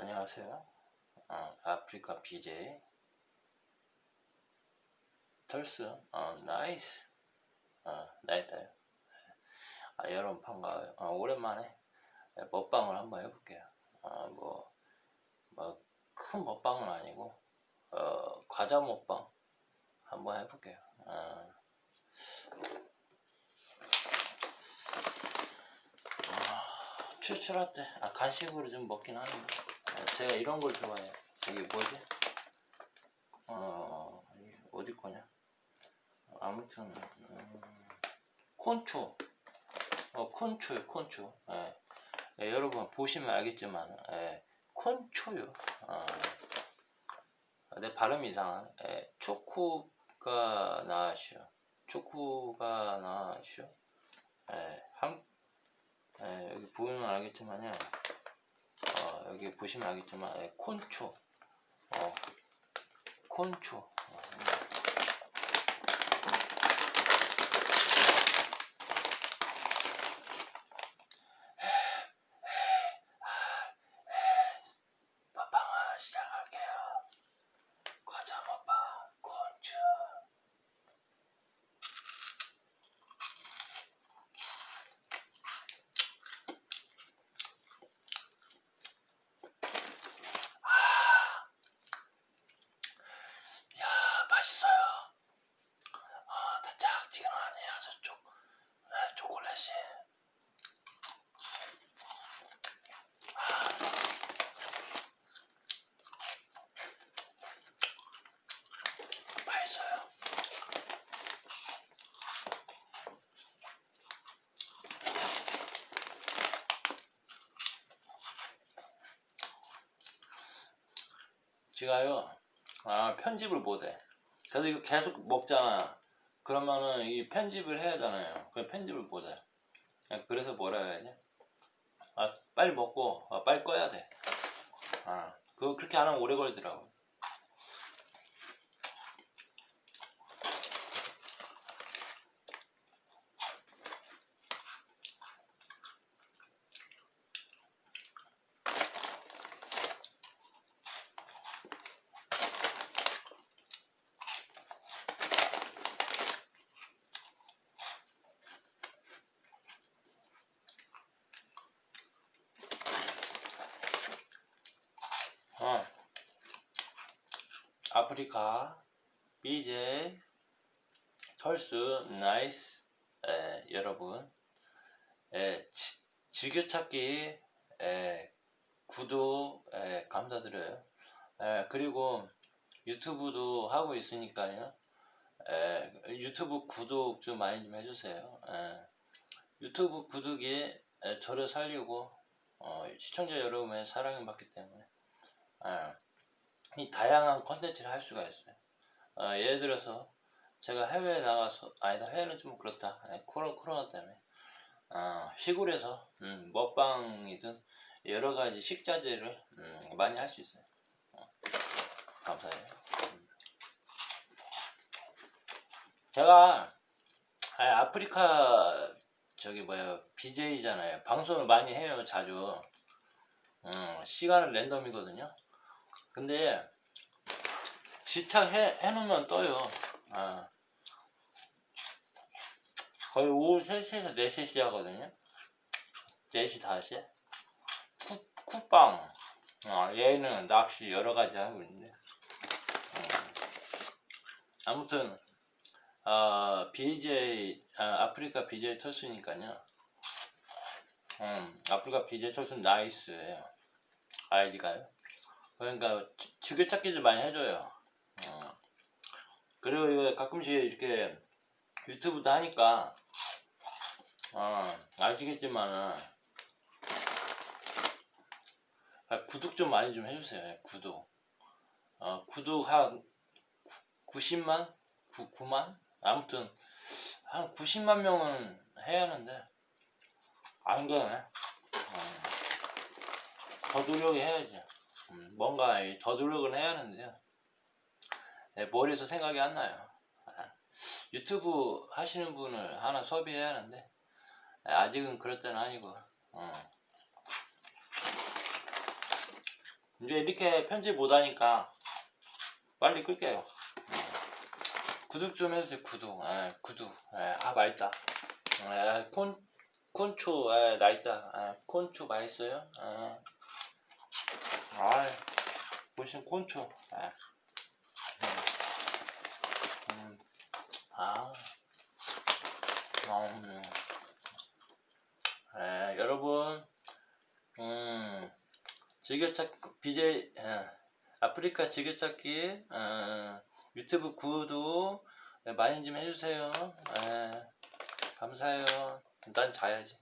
안녕하세요. 어, 아프리카 BJ 털스. 어, 나이스. 어, 나이다요. 아, 여러분 반가워요. 어, 오랜만에 먹방을 한번 해볼게요. 어, 뭐, 뭐, 큰 먹방은 아니고, 어, 과자 먹방 한번 해볼게요. 어. 아, 출출할 때, 아, 간식으로 좀 먹긴 하는데, 아, 제가 이런 걸 좋아해요. 이게 뭐지? 어, 어디 거냐? 아무튼, 음, 콘초. 어, 콘초요, 콘초. 예. 예, 여러분 보시면 알겠지만, 예, 콘초요. 어. 내 발음이 이상하네. 예, 초코가 나시오. 초코가 나시오. 예, 한, 예, 여기 보면 알겠지만요. 어, 여기 보시면 알겠지만, 예, 콘초. 어, 콘초. 어, 먹방을 시작할게요. 과자 먹방 콘주. 야 맛있어요. 아 달짝지근하네 아주 쪽 네, 초콜릿이. 맛있어요. 제가요, 아, 편집을 못해. 그래서 이거 계속 먹잖아. 그러면은 이 편집을 해야 하잖아요. 그 편집을 못해. 그래서 뭐라 해야지? 아, 빨리 먹고, 아, 빨리 꺼야 돼. 아, 그거 그렇게 안 하면 오래 걸리더라고. 어. 아프리카 BJ 털스 나이스 에, 여러분 에, 지, 즐겨찾기 에, 구독 에, 감사드려요. 에, 그리고 유튜브도 하고 있으니까요. 에, 유튜브 구독 좀 많이 좀 해주세요. 에, 유튜브 구독이 에, 저를 살리고 어, 시청자 여러분의 사랑을 받기 때문에 예, 이 다양한 컨텐츠를 할 수가 있어요. 어, 예를 들어서 제가 해외에 나가서 아니다 해외는 좀 그렇다 예, 코로나, 코로나 때문에 어, 시골에서 음, 먹방이든 여러 가지 식자재를 음, 많이 할 수 있어요. 어, 감사해요. 음. 제가 아, 아프리카 저기 뭐야 BJ잖아요. 방송을 많이 해요 자주. 음, 시간은 랜덤이거든요. 근데 지착해 해놓으면 떠요. 아. 거의 오후 3시에서 4시에 시작하거든요. 4시, 5시. 쿠, 쿠빵. 아, 얘는 낚시 여러 가지 하고 있는데. 음. 아무튼, 아, BJ, 아, 아프리카 BJ 털스니까요. 음, 아프리카 BJ 털스 나이스예요. 아이디가요. 그러니까 지- 즐겨찾기를 많이 해줘요. 어. 그리고 이거 가끔씩 이렇게 유튜브도 하니까 어, 아시겠지만은 아, 구독 좀 많이 좀 해주세요. 예, 구독. 어, 구독 한 90만? 9, 9만? 아무튼 한 90만 명은 해야 하는데 안 그러네. 어. 더 노력해야지. 음, 뭔가 이더 노력을 해야 하는데요. 네, 머리에서 생각이 안 나요. 아, 유튜브 하시는 분을 하나 섭외해야 하는데 아직은 그럴 때는 아니고 어. 이제 이렇게 편집 못하니까 빨리 끌게요. 구독 좀 해주세요. 구독. 예, 구독. 예, 아 맛있다. 예, 콘 콘초 예, 맛있다. 예, 콘초 맛있어요. 예. 아, 보시면 콘초. 예. 음, 아, 음. 예, 여러분, 음, 즐겨찾기 BJ 예, 아프리카 즐겨찾기 어, 유튜브 구독 예, 많이 좀 해주세요. 예, 감사해요. 난 자야지.